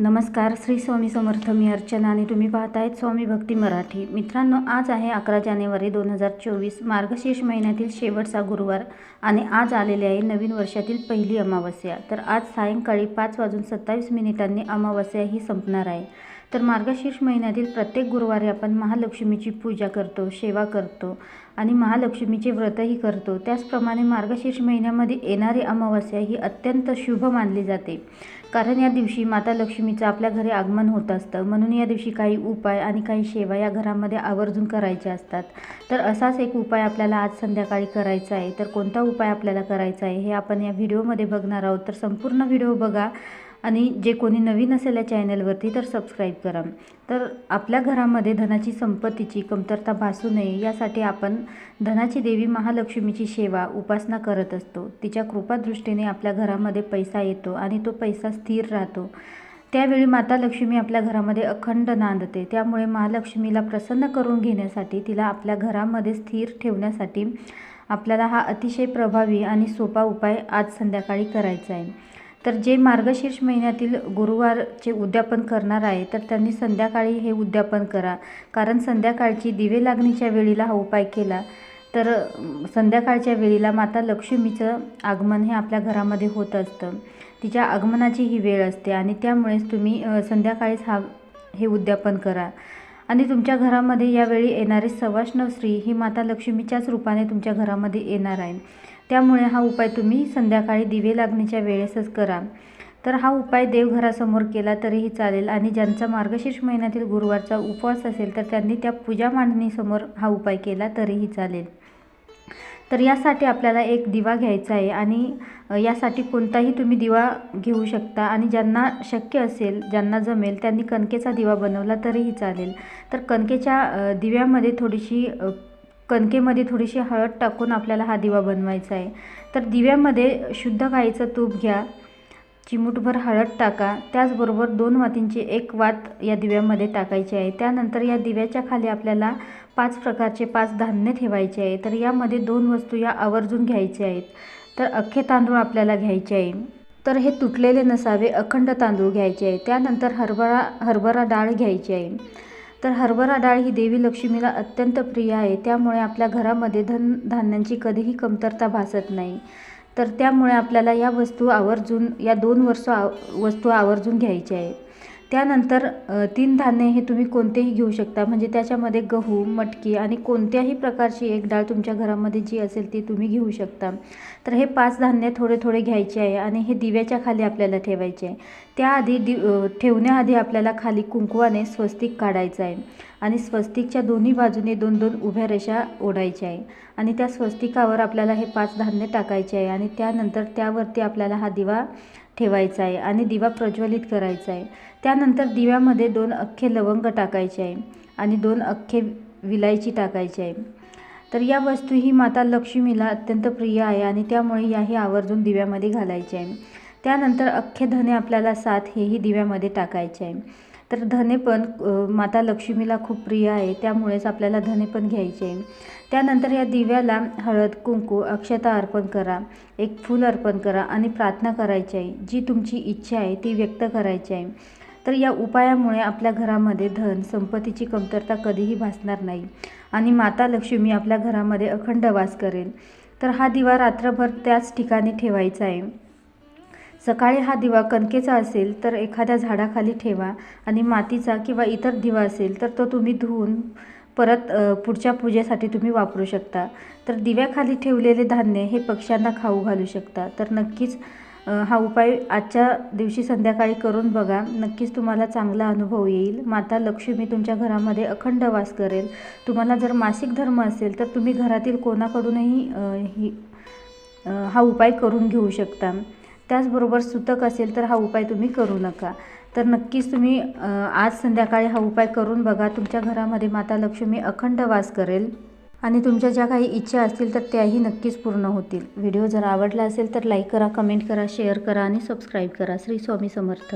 नमस्कार श्री स्वामी समर्थ मी अर्चना आणि तुम्ही पाहतायत स्वामी भक्ती मराठी. मित्रांनो आज आहे अकरा जानेवारी दोन हजार चोवीस मार्गशीर्ष महिन्यातील शेवटचा गुरुवार आणि आज आलेले आहे नवीन वर्षातील पहिली अमावस्या. तर आज सायंकाळी पाच वाजून सत्तावीस मिनिटांनी अमावस्या ही संपणार आहे. तर मार्गशीर्ष महिन्यातील प्रत्येक गुरुवारी आपण महालक्ष्मीची पूजा करतो सेवा करतो आणि महालक्ष्मीचे व्रतही करतो. त्याचप्रमाणे मार्गशीर्ष महिन्यामध्ये येणारी अमावस्या ही अत्यंत शुभ मानली जाते. कारण या दिवशी माता लक्ष्मीचं आपल्या घरी आगमन होत असतं. म्हणून या दिवशी काही उपाय आणि काही सेवा या घरामध्ये आवर्जून करायच्या असतात. तर असाच एक उपाय आपल्याला आज संध्याकाळी करायचा आहे. तर कोणता उपाय आपल्याला करायचा आहे हे आपण या व्हिडिओमध्ये बघणार आहोत. तर संपूर्ण व्हिडिओ बघा. आणि जे कोणी नवीन असेल या चॅनलवरती तर सबस्क्राईब करा. तर आपल्या घरामध्ये धनाची संपत्तीची कमतरता भासू नये यासाठी आपण धनाची देवी महालक्ष्मीची सेवा उपासना करत असतो. तिच्या कृपादृष्टीने आपल्या घरामध्ये पैसा येतो आणि तो पैसा स्थिर राहतो. त्यावेळी माता लक्ष्मी आपल्या घरामध्ये अखंड नांदते. त्यामुळे महालक्ष्मीला प्रसन्न करून घेण्यासाठी तिला आपल्या घरामध्ये स्थिर ठेवण्यासाठी आपल्याला हा अतिशय प्रभावी आणि सोपा उपाय आज संध्याकाळी करायचा आहे. तर जे मार्गशीर्ष महिन्यातील गुरुवारचे उद्यापन करणार आहे तर त्यांनी संध्याकाळी हे उद्यापन करा. कारण संध्याकाळची दिवे लागणीच्या वेळीला हा उपाय केला. तर संध्याकाळच्या वेळीला माता लक्ष्मीचं आगमन हे आपल्या घरामध्ये होत असतं. तिच्या आगमनाची ही वेळ असते आणि त्यामुळेच तुम्ही संध्याकाळीच हा हे उद्यापन करा. आणि तुमच्या घरामध्ये यावेळी येणारी सवाष्णव स्त्री ही माता लक्ष्मीच्याच रूपाने तुमच्या घरामध्ये येणार आहे. त्यामुळे हा उपाय तुम्ही संध्याकाळी दिवे लागण्याच्या वेळेसच करा. तर हा उपाय देवघरासमोर केला तरीही चालेल आणि ज्यांचा मार्गशीर्ष महिन्यातील गुरुवारचा उपवास असेल तर त्यांनी त्या पूजा मांडणीसमोर हा उपाय केला तरीही चालेल. तर यासाठी आपल्याला एक दिवा घ्यायचा आहे आणि यासाठी कोणताही तुम्ही दिवा घेऊ शकता आणि ज्यांना शक्य असेल ज्यांना जमेल त्यांनी कणकेचा दिवा बनवला तरीही चालेल. तर कणकेच्या दिव्यामध्ये थोडीशी कणकेमध्ये थोडीशी हळद टाकून आपल्याला हा दिवा बनवायचा आहे. तर दिव्यामध्ये शुद्ध गाईचं तूप घ्या. चिमूटभर हळद टाका. त्याचबरोबर दोन वातींची एक वात या दिव्यामध्ये टाकायची आहे. त्यानंतर या दिव्याच्या खाली आपल्याला पाच प्रकारचे पाच धान्य ठेवायचे आहे. तर यामध्ये दोन वस्तू या आवर्जून घ्यायच्या आहेत. तर अख्खे तांदूळ आपल्याला घ्यायचे आहे. तर हे तुटलेले नसावे अखंड तांदूळ घ्यायचे आहे. त्यानंतर हरभरा हरभरा डाळ घ्यायची आहे. तर हरभरा डाळ ही देवी लक्ष्मीला अत्यंत प्रिय आहे. त्यामुळे आपल्या घरामध्ये धन धान्यांची कधीही कमतरता भासत नाही. तर त्यामुळे आपल्याला या वस्तू आवर्जून या दोन वर्ष आव वस्तू आवर्जून घ्यायच्या आहेत. त्यानंतर तीन धान्य हे तुम्ही कोणतेही घेऊ शकता. म्हणजे त्याच्यामध्ये गहू मटकी आणि कोणत्याही प्रकारची एक डाळ तुमच्या घरामध्ये जी असेल ती तुम्ही घेऊ शकता. तर हे पाच धान्य थोडे थोडे घ्यायचे आहे आणि हे दिव्याच्या खाली आपल्याला ठेवायचे आहे. त्याआधी दि ठेवण्याआधी आपल्याला खाली कुंकवाने स्वस्तिक काढायचं आहे आणि स्वस्तिकच्या दोन्ही बाजूने दोन दोन उभ्या रेषा ओढायच्या आहे आणि त्या स्वस्तिकावर आपल्याला हे पाच धान्य टाकायचे आहे आणि त्यानंतर त्यावरती आपल्याला हा दिवा ठेवायचा आहे आणि दिवा प्रज्वलित करायचा आहे. त्यानंतर दिव्यामध्ये दोन अख्खे लवंग टाकायचे आहे आणि दोन अख्खे विलायची टाकायची आहे. तर या वस्तू ही माता लक्ष्मीला अत्यंत प्रिय आहे आणि त्यामुळे याही आवर्जून दिव्यामध्ये घालायचे आहे. त्यानंतर अख्खे धने आपल्याला साथ हेही दिव्यामध्ये टाकायचे आहे. तर धने पण माता लक्ष्मीला खूप प्रिय आहे त्यामुळेच आपल्याला धने पण घ्यायचे आहे. त्यानंतर या दिव्याला हळद कुंकू अक्षता अर्पण करा एक फूल अर्पण करा आणि प्रार्थना करायची आहे. जी तुमची इच्छा आहे ती व्यक्त करायची आहे. तर या उपायामुळे आपल्या घरामध्ये धन संपत्तीची कमतरता कधीही भासणार नाही आणि माता लक्ष्मी आपल्या घरामध्ये अखंड वास करेल. तर हा दिवा रात्रभर त्याच ठिकाणी ठेवायचा आहे. सकाळी हा दिवा कणकेचा असेल तर एखाद्या झाडाखाली ठेवा आणि मातीचा किंवा इतर दिवा असेल तर तो तुम्ही धुवून परत पुढच्या पूजेसाठी तुम्ही वापरू शकता. तर दिव्याखाली ठेवलेले धान्य हे पक्ष्यांना खाऊ घालू शकता. तर नक्कीच हा उपाय आजच्या दिवशी संध्याकाळी करून बघा. नक्कीच तुम्हाला चांगला अनुभव येईल. माता लक्ष्मी तुमच्या घरामध्ये अखंड वास करेल. तुम्हाला जर मासिक धर्म असेल तर तुम्ही घरातील कोणाकडूनही ही हा उपाय करून घेऊ शकता. त्याचबरोबर सुतक असेल तर हा उपाय तुम्ही करू नका. तर नक्कीच तुम्ही आज संध्याकाळी हा उपाय करून बघा. तुमच्या घरामध्ये माता लक्ष्मी अखंड वास करेल आणि तुमच्या ज्या काही इच्छा असतील तर त्याही नक्कीच पूर्ण होतील. व्हिडिओ जर आवडला असेल तर लाईक करा कमेंट करा शेअर करा आणि सबस्क्राईब करा. श्री स्वामी समर्थ.